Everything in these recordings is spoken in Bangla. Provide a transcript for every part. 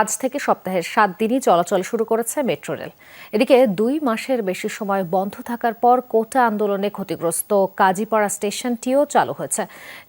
আজ থেকে সপ্তাহের সাত দিনই চলাচল শুরু করেছে মেট্রো রেল। এদিকে দুই মাসের বেশি সময় বন্ধ থাকার পর কোটা আন্দোলনে ক্ষতিগ্রস্ত কাজীপাড়া স্টেশনটিও চালু হয়েছে।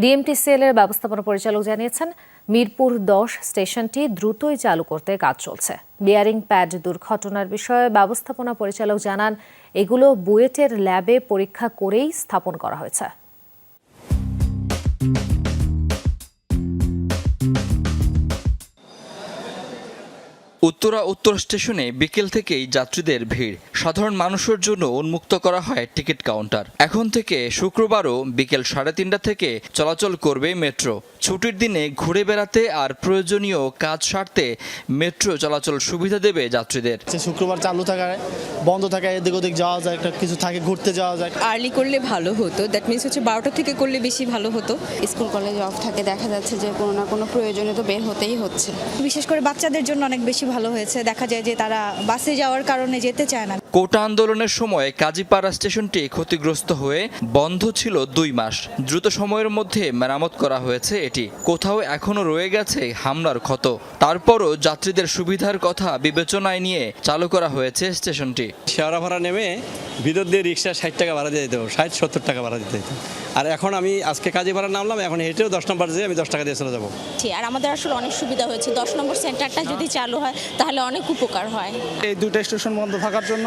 ডিএমটিসিএল এর ব্যবস্থাপনা পরিচালক জানিয়েছেন, মিরপুর দশ স্টেশনটি দ্রুতই চালু করতে কাজ চলছে। বিয়ারিং প্যাড দুর্ঘটনার বিষয়ে ব্যবস্থাপনা পরিচালক জানান, এগুলো বুয়েটের ল্যাবে পরীক্ষা করেই স্থাপন করা হয়েছে। উত্তরা উত্তর স্টেশনে বিকেল থেকেই যাত্রীদের ভিড়। সাধারণ মানুষের জন্য উন্মুক্ত করা হয় টিকিট কাউন্টার। এখন থেকে শুক্রবারও বিকেল সাড়ে তিনটা থেকে চলাচল করবে মেট্রো। ছুটির দিনে ঘুরে বেড়াতে আর প্রয়োজনীয় কাজ সারতে মেট্রো চলাচল সুবিধা দেবে যাত্রীদের। শুক্রবার চালু থাকায় বন্ধ থাকায় এদিক ওদিক যাওয়া যায় একটা কিছু থাকে ঘুরতে যাওয়া যায়। আর্লি করলে ভালো হতো। দ্যাট মিনস হচ্ছে বারোটা থেকে করলে বেশি ভালো হতো। স্কুল কলেজ অফ থাকে দেখা যাচ্ছে যে কোনো না কোনো প্রয়োজনে তো বের হতেই হচ্ছে। বিশেষ করে বাচ্চাদের জন্য অনেক বেশি ভালো হয়েছে। দেখা যায় যে তারা বাসে যাওয়ার কারণে যেতে চায় না। কোটা আন্দোলনের সময় কাজীপাড়া স্টেশনটি ক্ষতিগ্রস্ত হয়ে বন্ধ ছিল দুই মাস। দ্রুত সময়ের মধ্যে মেরামত করা হয়েছে এটি। কোথাও এখনও রয়ে গেছে হামলার ক্ষত। তারপরও যাত্রীদের সুবিধার কথা বিবেচনায় নিয়ে চালু করা হয়েছে স্টেশনটি। শেওড়া ভাড়া নেমে ভিতর দিয়ে রিক্সা ষাট টাকা ভাড়া দিয়ে দিতে ষাট সত্তর টাকা ভাড়া দিতে হতো আর এখন আমি আজকে কাজে ভাড়া নামলাম এখন হেঁটেও দশ নম্বর যেয়ে আমি দশ টাকা দিয়ে চলে যাব। আর আমাদের আসলে অনেক সুবিধা হয়েছে। দশ নম্বর সেন্টারটা যদি চালু হয় তাহলে অনেক উপকার হয়। এই দুইটা স্টেশন বন্ধ থাকার জন্য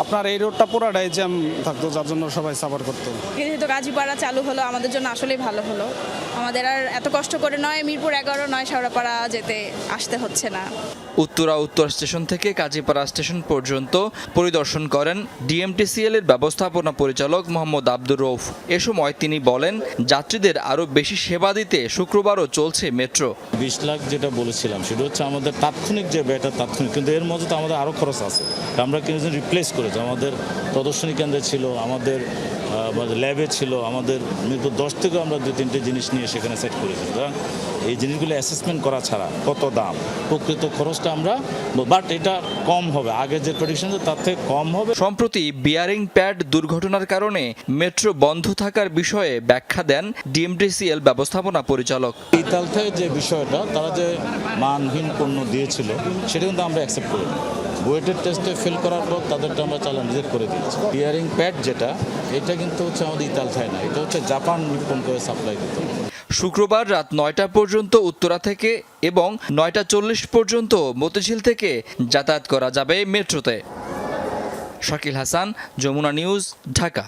আপনার এই রোডটা পুরাটাই জ্যাম থাকতো যার জন্য সবাই সাফার করতো। যেহেতু গাজীপাড়া চালু হলো আমাদের জন্য আসলেই ভালো হলো। আমাদের আর এত কষ্ট করে নয় মিরপুর এগারো নয় শেওড়াপাড়া যেতে আসতে হচ্ছে না। উত্তরা উত্তর স্টেশন থেকে কাজীপাড়া স্টেশন পর্যন্ত পরিদর্শন করেন ডিএমটিসিএল এর ব্যবস্থাপনা পরিচালক মোহাম্মদ আব্দুর রৌফ এ সময় তিনি বলেন যাত্রীদের আরও বেশি সেবা দিতে শুক্রবারও চলছে মেট্রো। বিশ লাখ যেটা বলেছিলাম সেটা হচ্ছে আমাদের তাৎক্ষণিক যে ব্যয়টা তাৎক্ষণিক কিন্তু এর মধ্যে তো আমাদের আরও খরচ আছে। আমরা কিন্তু রিপ্লেস করেছি। আমাদের প্রদর্শনী কেন্দ্রে ছিল আমাদের ল্যাবে ছিল আমাদের মিরপুর দশ থেকেও আমরা দু তিনটে জিনিস নিয়ে সেখানে সেট করেছি। সুতরাং এই জিনিসগুলো অ্যাসেসমেন্ট করা ছাড়া কত দাম? প্রকৃত খরচটা আমরা বাট এটা কম হবে। আগে যে প্রেডিকশন তার থেকে কম হবে। সম্প্রতি বিয়ারিং প্যাড দুর্ঘটনার কারণে মেট্রো বন্ধ থাকার বিষয়ে ব্যাখ্যা দেন ডিএমটিসিএল ব্যবস্থাপনা পরিচালক। ইতালথায় যে বিষয়টা তারা যে মানহীন পণ্য দিয়েছিল সেটা কিন্তু আমরা অ্যাকসেপ্ট করি বুয়েটের টেস্টে ফেল করার পর তাদেরটা আমরা চালান রিজেক্ট করে দিয়েছি। ইয়ারিং প্যাড যেটা, এটা কিন্তু হচ্ছে আমাদের ইতালথায় না, এটা হচ্ছে জাপান নিপন করে সাপ্লাই দিত শুক্রবার রাত নয়টা পর্যন্ত উত্তরা থেকে এবং নয়টা চল্লিশ পর্যন্ত মতিঝিল থেকে যাতায়াত করা যাবে মেট্রোতে। শাকিল হাসান, যমুনা নিউজ, ঢাকা।